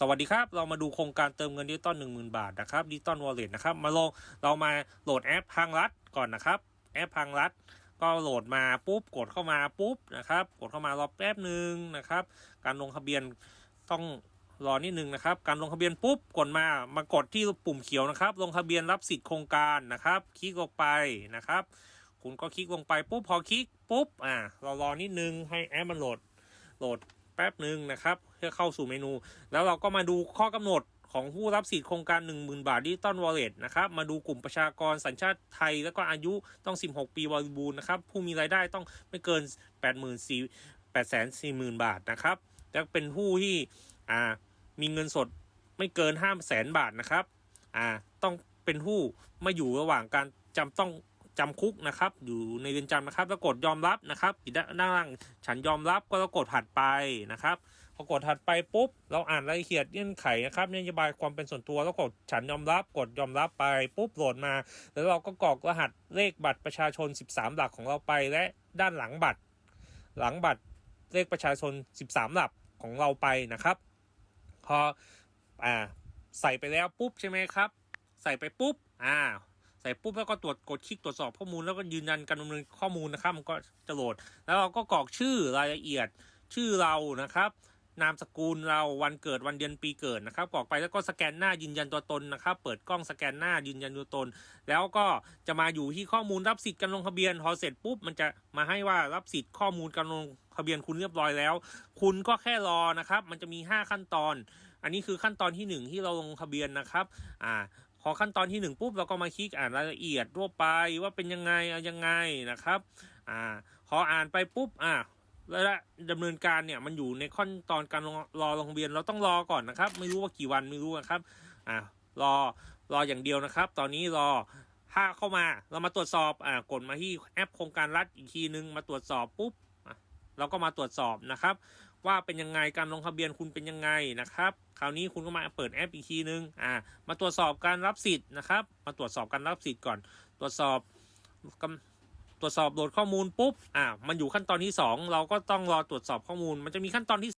สวัสดีครับ เรามาดูโครงการเติมเงินดิจิตอลหนึ่งหมื่นบาทนะครับดิจิตอลวอลเล็ตนะครับ มาลงเรามาโหลดแอปทางรัฐก่อนนะครับ แอปทางรัฐก็โหลดมาปุ๊บ กดเข้ามาปุ๊บนะครับ กดเข้ามารอแป๊บหนึ่งนะครับ การลงทะเบียนต้องรอนิดนึงนะครับ การลงทะเบียนปุ๊บ กดมา มากดที่ปุ่มเขียวนะครับ ลงทะเบียนรับสิทธิ์โครงการนะครับ คลิกลงไปนะครับ คุณก็คลิกลงไปปุ๊บ พอคลิกปุ๊บ อ่า เรารอนิดนึงให้แอปมันโหลด โหลด แป๊บหนึ่งนะครับเพื่อเข้าสู่เมนู แล้วเราก็มาดูข้อกำหนดของผู้รับสิทธิโครงการ 10,000 บาทดิจิตอลวอลเล็ตนะครับ มาดูกลุ่มประชากรสัญชาติไทย แล้วก็อายุต้อง 16 ปีบริบูรณ์นะครับ ผู้มีรายได้ต้องไม่เกิน 84 840,000 บาทนะครับ และเป็นผู้ที่อ่ามีเงินสดไม่เกิน 5 0 0 0 0 0 บาทนะครับอ่าต้องเป็นผู้ไม่อยู่ระหว่างการจำต้อง จำคุกนะครับ อยู่ในเรือนจำนะครับแล้วกดยอมรับนะครับอีกด้านล่างฉันยอมรับก็แล้วกดถัดไปนะครับพอกดถัดไปปุ๊บ เราอ่านรายละเอียดเงื่อนไขนะครับนโยบายความเป็นส่วนตัวแล้วกดฉันยอมรับกดยอมรับไปปุ๊บโหลดมา แล้วเราก็กรอกรหัสเลขบัตรประชาชน 13 หลักของเราไปและด้านหลังบัตร หลังบัตรเลขประชาชน 13 หลักของเราไปนะครับพออ่าใส่ไปแล้วปุ๊บใช่ไหมครับ ใส่ไปปุ๊บอ่า ใส่ปุ๊บแล้วก็ตรวจกดคลิกตรวจสอบข้อมูลแล้วก็ยืนยันการดำเนินข้อมูลนะครับ มันก็จะโหลด แล้วเราก็กรอกชื่อรายละเอียดชื่อเรานะครับ นามสกุลเราวันเกิดวันเดือนปีเกิดนะครับกรอกไปแล้วก็สแกนหน้ายืนยันตัวตนนะครับ เปิดกล้องสแกนหน้ายืนยันตัวตน แล้วก็จะมาอยู่ที่ข้อมูลรับสิทธิ์การลงทะเบียนพอเสร็จปุ๊บมันจะมาให้ว่ารับสิทธิ์ข้อมูลการลงทะเบียนคุณเรียบร้อยแล้ว คุณก็แค่รอนะครับ มันจะมี 5 ขั้นตอน อันนี้คือขั้นตอนที่ 1 ที่เราลงทะเบียนนะครับ อ่า พอขั้นตอนที่ 1 ปุ๊บเราก็มาคลิกอ่านรายละเอียดทั่วไปว่าเป็นยังไงเอายังไงนะครับอ่าพออ่านไปปุ๊บอ่าและดำเนินการเนี่ยมันอยู่ในขั้นตอนการรอลงทะเบียนเราต้องรอก่อนนะครับ ไม่รู้ว่ากี่วันไม่รู้นะครับอ่ารอรออย่างเดียวนะครับ ตอนนี้รอถ้าเข้ามาเรามาตรวจสอบอ่ากดมาที่แอปโครงการรัฐอีกทีนึงมาตรวจสอบปุ๊บเราก็มาตรวจสอบนะครับ ว่าเป็นยังไงการลงทะเบียนคุณเป็นยังไงนะครับ คราวนี้คุณก็มาเปิดแอปอีกทีนึงอ่ามาตรวจสอบการรับสิทธิ์นะครับ มาตรวจสอบการรับสิทธิ์ก่อน ตรวจสอบกำตรวจสอบโหลดข้อมูลปุ๊บอ่ามันอยู่ขั้นตอนที่ 2 เราก็ต้องรอตรวจสอบข้อมูล มันจะมีขั้นตอนที่